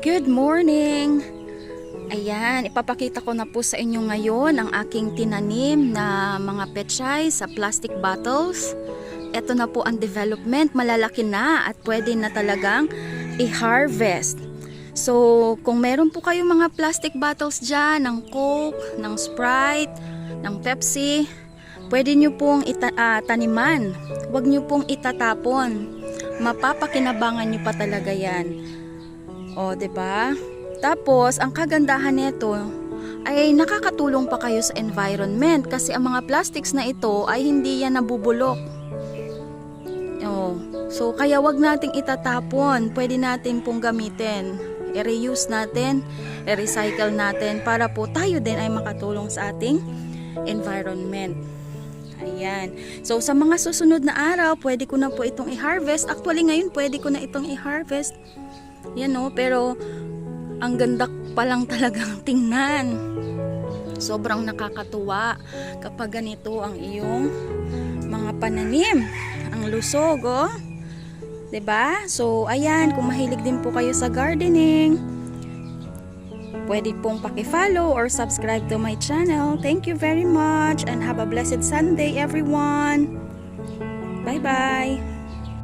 Good morning! Ayan, ipapakita ko na po sa inyo ngayon ang aking tinanim na mga pechay sa plastic bottles. Ito na po ang development, malalaki na at pwede na talagang i-harvest. So, kung meron po kayong mga plastic bottles dyan, ng Coke, ng Sprite, ng Pepsi, pwede nyo pong ita- taniman. Huwag nyo pong itatapon. Mapapakinabangan nyo pa talaga yan. O, ba? Tapos, ang kagandahan nito ay nakakatulong pa kayo sa environment kasi ang mga plastics na ito ay hindi yan nabubulok. O, so kaya wag nating itatapon. Pwede natin pong gamitin. I-reuse natin, i-recycle natin para po tayo din ay makatulong sa ating environment. Ayan. So, sa mga susunod na araw, pwede ko na po itong i-harvest. Actually, ngayon, pwede ko na itong i-harvest. Yan o, pero ang ganda pa lang talagang tingnan. Sobrang nakakatuwa kapag ganito ang iyong mga pananim. Ang lusog, oh. ba? So, ayan, kung mahilig din po kayo sa gardening, pwede pong paki-follow or subscribe to my channel. Thank you very much and have a blessed Sunday everyone. Bye-bye.